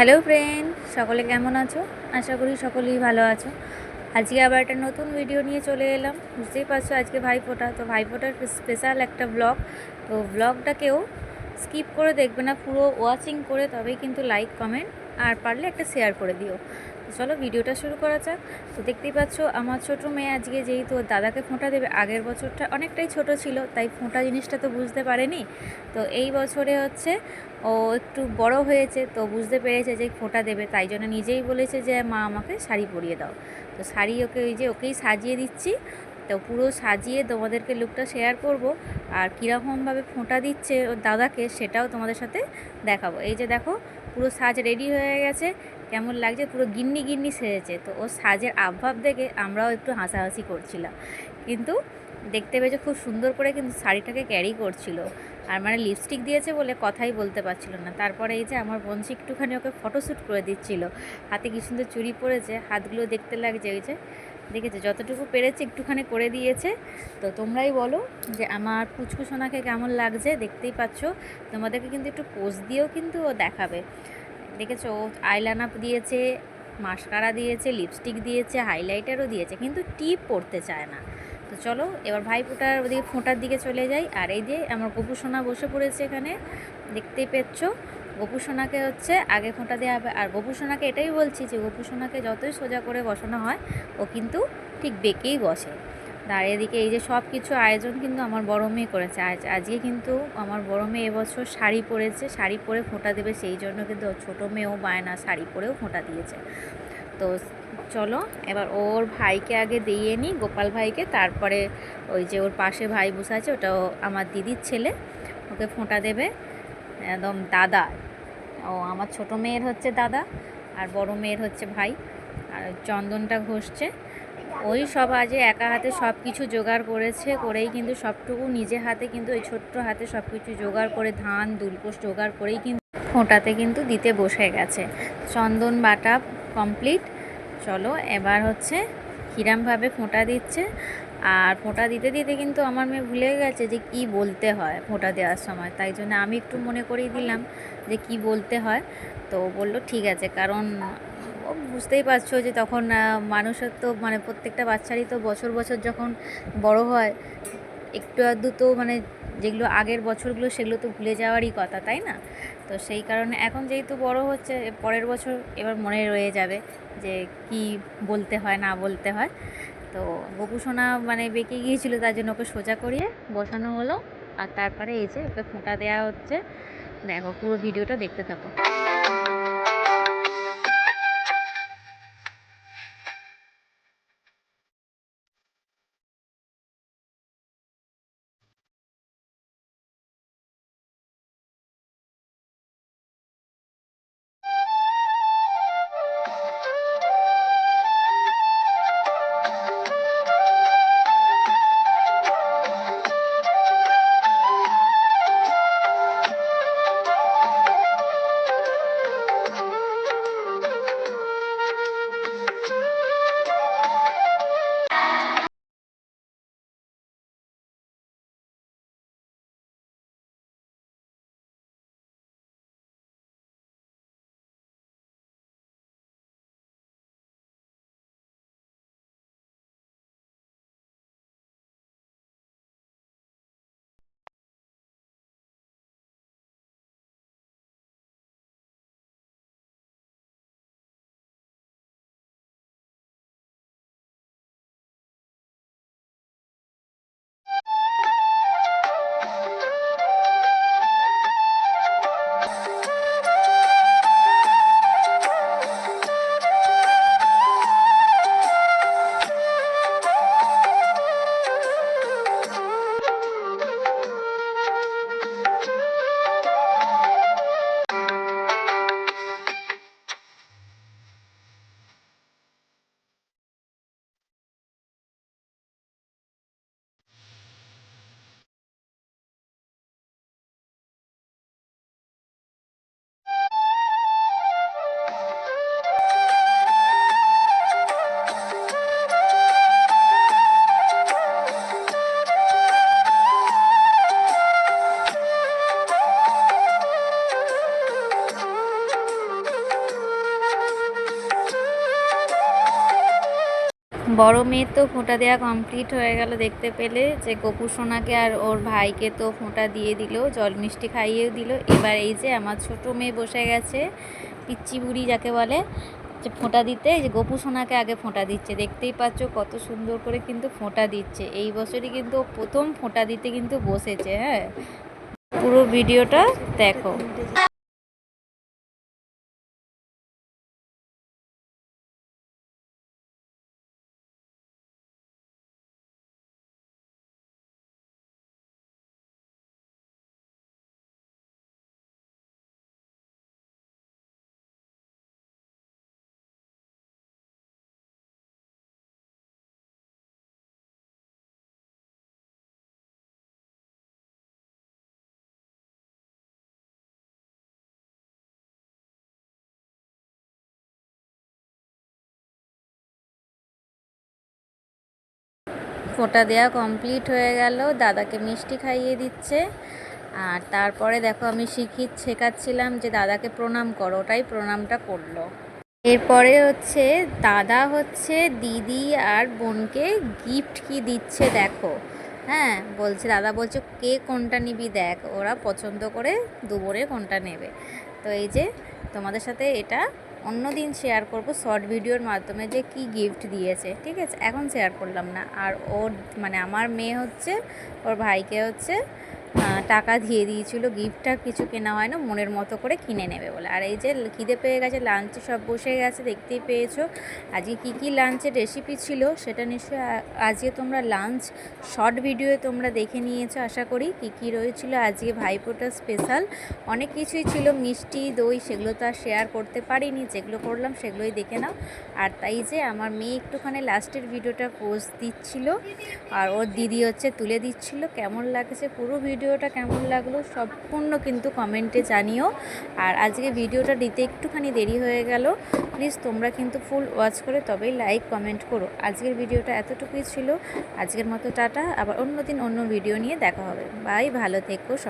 Hello friend, সকলে কেমন আছো? আশা করি সকলেই ভালো আছো। আজকে আবার একটা নতুন ভিডিও নিয়ে চলে এলাম। বুঝতেই পারছ আজকে ভাইফোঁটা। তো ভাইফোঁটার স্পেশাল একটা ব্লগ তো ব্লগটাকেও স্কিপ করে দেখবে না, পুরো ওয়াচিং করে তবেই কিন্তু লাইক কমেন্ট আর পারলে একটা শেয়ার করে দিও। তো চলো ভিডিওটা শুরু করা যাক। তো দেখতেই পাচ্ছ, আমার ছোটো মেয়ে আজকে যেহেতু দাদাকে ফোঁটা দেবে, আগের বছরটা অনেকটাই ছোট ছিল, তাই ফোঁটা জিনিসটা তো বুঝতে পারেনি। তো এই বছরে হচ্ছে ও একটু বড় হয়েছে, তো বুঝতে পেরেছে যে ফোঁটা দেবে, তাই জন্য নিজেই বলেছে যে, মা, আমাকে শাড়ি পরিয়ে দাও। তো শাড়ি ওকে ওই যে ওকেই সাজিয়ে দিচ্ছি। তো পুরো সাজিয়ে তোমাদেরকে লুকটা শেয়ার করব, আর কীরকমভাবে ফোঁটা দিচ্ছে ওর দাদাকে সেটাও তোমাদের সাথে দেখাবো। এই যে দেখো পুরো সাজ রেডি হয়ে গেছে। কেমন লাগছে? পুরো গিন্নি গিন্নি সেজেছে। তো ও সাজের আবভাব দেখে আমরাও একটু হাসাহাসি করছিলাম। কিন্তু দেখতে পেয়েছে খুব সুন্দর করে কিন্তু শাড়িটাকে ক্যারি করছিল। আর মানে লিপস্টিক দিয়েছে বলে কথাই বলতে পারছিল না। তারপরে এই যে আমার বঞ্চি একটুখানি ওকে ফটোশ্যুট করে দিচ্ছিল। হাতে কি সুন্দর চুরি পরেছে, হাতগুলো দেখতে লাগছে ওই যে দেখেছে, যতটুকু পেরেছে একটুখানি করে দিয়েছে। তো তোমরাই বলো যে আমার পুচকু সোনাকে কেমন লাগছে, দেখতেই পাচ্ছ। তোমাদেরকে কিন্তু একটু পোজ দিয়েও কিন্তু ও দেখাবে। দেখেছ, ও আইলাইনার দিয়েছে, মাস্কারা দিয়েছে, লিপস্টিক দিয়েছে, হাইলাইটারও দিয়েছে, কিন্তু টিপ পড়তে চায় না। তো চলো, এবার ভাইফোঁটার ওদিকে ফোঁটার দিকে চলে যাই। আর এই যে আমার গপু সোনা বসে পড়েছে এখানে দেখতেই পেয়েছ। গপু সোনাকে হচ্ছে আগে ফোঁটা দেওয়া হবে। আর গপু সোনাকে এটাই বলছি যে, গপু সোনাকে যতই সোজা করে বসানো হয়, ও কিন্তু ঠিক বেঁকেই বসে। আর এদিকে এই যে সব কিছু আয়োজন কিন্তু আমার বড় মেয়ে করেছে। আজ, আজকে কিন্তু আমার বড় মেয়ে এবছর শাড়ি পরেছে। শাড়ি পরে ফোঁটা দেবে, সেই জন্য কিন্তু ছোটো মেয়েও বায়না শাড়ি পরেও ফোঁটা দিয়েছে। তো চলো, এবার ওর ভাইকে আগে দিয়ে নিই, গোপাল ভাইকে। তারপরে ওই যে ওর পাশে ভাই বসে আছে, ওটাও আমার দিদির ছেলে। ওকে ফোঁটা দেবে, একদম দাদা ও, আমার ছোট মেয়ের হচ্ছে দাদা আর বড় মেয়ের হচ্ছে ভাই। আর চন্দনটা ঘষছে। ওই সব আজে একা হাতে সব কিছু জোগাড় করেছে, করেই কিন্তু সবটুকু নিজে হাতে কিন্তু ওই ছোট্ট হাতে সব কিছু জোগাড় করে, ধান দুলপোষ জোগাড় করেই কিন্তু ফোঁটাতে কিন্তু দিতে বসে গেছে। চন্দন বাটা কমপ্লিট চলো, এবার হচ্ছে কিরমভাবে ফোঁটা দিচ্ছে। আর ফোঁটা দিতে দিতে কিন্তু আমার মেয়ে ভুলে গেছে যে কি বলতে হয় ফোঁটা দেওয়ার সময়। তাই জন্য আমি একটু মনে করিয়ে দিলাম যে কি বলতে হয়। তো বলল, ঠিক আছে। কারণ বুঝতেই পারছ যে তখন মানুষের তো মানে প্রত্যেকটা বাচ্চারই তো বছর বছর যখন বড় হয়, একটু আধটু তো মানে যেগুলো আগের বছরগুলো সেগুলো তো ভুলে যাওয়ারই কথা, তাই না? তো সেই কারণে এখন যেহেতু বড় হচ্ছে পরের বছর এবার মনে রয়ে যাবে যে কি বলতে হয়, না বলতে হয়। তো গোপুসোনা মানে বেঁকে গিয়েছিল, তার জন্য ওকে সোজা করিয়ে বসানো হলো। আর তারপরে এই যে ওকে ফোঁটা দেওয়া হচ্ছে। দেখো পুরো ভিডিওটা দেখতে থাকো। বড় মেয়ের তো ফোঁটা দেওয়া কমপ্লিট হয়ে গেল দেখতে পেলে যে গোপু সোনাকে আর ওর ভাইকে তো ফোঁটা দিয়ে দিল, জল মিষ্টি খাইয়েও দিল। এবার এই যে আমার ছোট মেয়ে বসে গেছে, পিচ্চি বুড়ি যাকে বলে, যে ফোঁটা দিতে। এই যে গোপু সোনাকে আগে ফোঁটা দিচ্ছে। দেখতেই পাচ্ছ কত সুন্দর করে কিন্তু ফোঁটা দিচ্ছে। এই বছরই কিন্তু প্রথম ফোঁটা দিতে কিন্তু বসেছে হ্যাঁ। পুরো ভিডিওটা দেখো। ফোঁটা দেওয়া কমপ্লিট হয়ে গেল। দাদাকে মিষ্টি খাইয়ে দিচ্ছে। আর তারপরে দেখো আমি শিখি শেখাচ্ছিলাম যে দাদাকে প্রণাম করো, ওটাই প্রণামটা করল। এরপরে হচ্ছে দাদা হচ্ছে দিদি আর বোনকে গিফট কি দিচ্ছে দেখো। হ্যাঁ বলছে দাদা বলছে, কে কোনটা নিবি দেখ, ওরা পছন্দ করে দুবোরে কোনটা নেবে। তো এই যে তোমাদের সাথে এটা অন্য দিন শেয়ার করব শর্ট ভিডিওর মাধ্যমে যে কি গিফট দিয়েছে, ঠিক আছে? এখন শেয়ার করলাম না। আর ওর মানে আমার মেয়ে হচ্ছে, ওর ভাইকে হচ্ছে টাকা দিয়ে দিয়েছিল, গিফটটা কিছু কেনা হয় না মনের মতো করে কিনে নেবে বলে। আর এই যে খিদে পেয়ে গেছে লাঞ্চে সব বসে গেছে, দেখতেই পেয়েছ। আজকে কি কি লাঞ্চের রেসিপি ছিল সেটা নিশ্চয়ই আজকে তোমরা লাঞ্চ শর্ট ভিডিওয়ে তোমরা দেখে নিয়েছো, আশা করি। কি কি রয়েছিল আজকে ভাইফোঁটা স্পেশাল অনেক কিছুই ছিল, মিষ্টি, দই, সেগুলো তো আর শেয়ার করতে পারিনি। যেগুলো করলাম সেগুলোই দেখে নাও। আর তাই যে আমার মেয়ে একটুখানি লাস্টের ভিডিওটা পোস্ট দিচ্ছিল, আর ওর দিদি হচ্ছে তুলে দিচ্ছিল। কেমন লাগছে পুরো ভিডিওটা কেমন লাগল সম্পূর্ণ কিন্তু কমেন্টে জানিও। আর আজকে ভিডিওটা দিতে একটুখানি দেরি হয়ে গেল। প্লিজ তোমরা কিন্তু ফুল ওয়াচ করে তবেই লাইক, কমেন্ট করো। আজকের ভিডিওটা এতটুকুই ছিল। আজকের মতো টাটা। আবার অন্য দিন অন্য ভিডিও নিয়ে দেখা হবে। বাই, ভালো থেকো